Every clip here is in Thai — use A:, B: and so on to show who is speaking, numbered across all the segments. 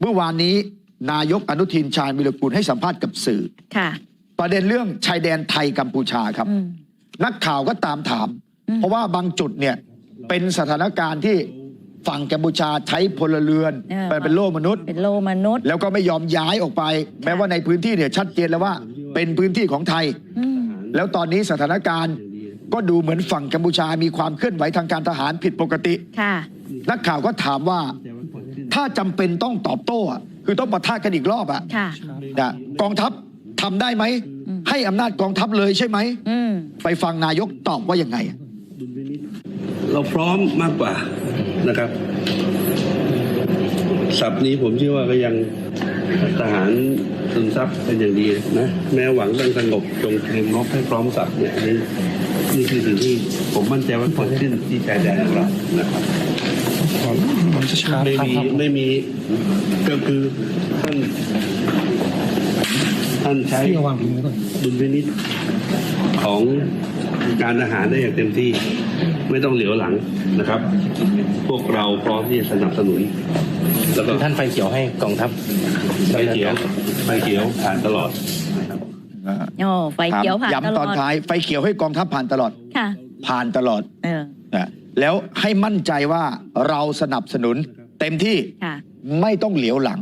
A: เมื่อวานนี้นายกอนุทินชาญวิรกูลให้สัมภาษณ์กับสื่อ
B: ค่ะ
A: ประเด็นเรื่องชายแดนไทยกัมพูชาครับ
B: อืม
A: นักข่าวก็ตามถาม
B: อืม
A: เพราะว่าบางจุดเนี่ยเป็นสถานการณ์ที่ฝั่งกัมพูชาใช้พลเรือน
B: เออ
A: ไปเป็นโล่มนุษย์
B: เป็นโลมนุษย์
A: แล้วก็ไม่ยอมย้ายออกไป แม้ว่าในพื้นที่เนี่ยชัดเจนแล้วว่า เป็นพื้นที่ของไทย
B: อืม
A: แล้วตอนนี้สถานการณ์ก็ดูเหมือนฝั่งกัมพูชามีความเคลื่อนไหวทางการทหารผิดปกติ
B: ค่ะ
A: นักข่าวก็ถามว่า ถ้าจำเป็นต้องตอบโต้อะคือต้องปะทะกันอีกรอบอะ
B: ค่ะ
A: นะกองทัพทำได้ไหมให้อำนาจกองทัพเลยใช่ไหม
B: อืม
A: ไปฟังนายกตอบว่ายังไง
C: เราพร้อมมากกว่านะครับศัพท์นี้ผมเชื่อว่าก็ยังทหารซึมซับเป็นอย่างดีนะ แม้หวังเรื่องสงบจงเตรียมรบให้พร้อมสับเนี่ยอันนี่นี่คือสิ่งที่ผมมั่นใจว่าเกิดขึ้นที่ชายแดนของเรานะครับ ไม่มีไม่มีก็คือท่านท่านใช้
D: พี่เอาวางพิงไว้ก่อน
C: ดุลพินิษของการทหารได้อย่างเต็มที่ ไม่ต้องเหลียวหลังนะครับ พวกเราพร้อมที่จะสนับสนุนแล้วก็
D: ท่านไฟเขียวให้กองทัพ
C: ไฟเขียวไฟเขียวผ่านตลอด
B: โอ้ไฟเขียวผ่านตล
A: ย้ำต
B: อ
A: อน
B: ด
A: ท้ายไฟเขียวให้กองทัพผ่านตลอด
B: ค่ะ
A: ผ่านตลอด
B: เออ
A: นะ แล้วให้มั่นใจว่าเราสนับสนุนเต็มที่
B: ค่ะ
A: ไม่ต้องเหลียวหลัง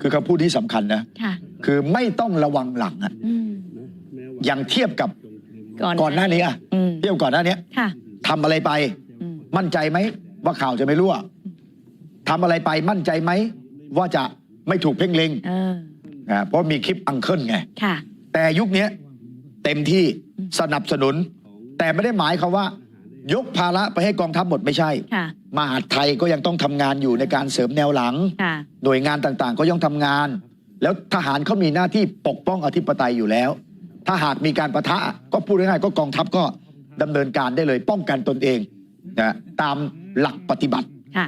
A: คือคำพูดที่สำคัญนะ
B: ค่ะ
A: คือไม่ต้องระวังหลังอะ
B: อืม
A: อย่างเทียบกับ
B: ก่อน
A: ก่อนหน้านี้อะ
B: อืม
A: เทียบก่อนหน้านี้
B: ค่ะ
A: ทำอะไรไป
B: อืม
A: มั่นใจไหมว่าข่าวจะไม่รั่วทำอะไรไปมั่นใจไหม ว่าจะไม่ถูกเพ่งเล็ง
B: เออ
A: นะเพราะมีคลิปอังเคิลไง
B: ค่ะ
A: แต่ยุคนี้เต็มที่สนับสนุน แต่ไม่ได้หมายความว่า ยกภาระไปให้กองทัพหมดไม่ใช่
B: ค่ะ
A: มหาดไทยก็ยังต้องทำงานอยู่ในการเสริมแนวหลัง
B: ค่ะ
A: หน่วยงานต่างๆ ก็ยังทำงาน แล้วทหารเขามีหน้าที่ปกป้องอธิปไตยอยู่แล้ว ถ้าหากมีการประทะก็พูดง่ายๆก็กองทัพก็ดำเนินการได้เลยป้องกันตนเองนะตามหลักปฏิบัติ
B: ค่ะ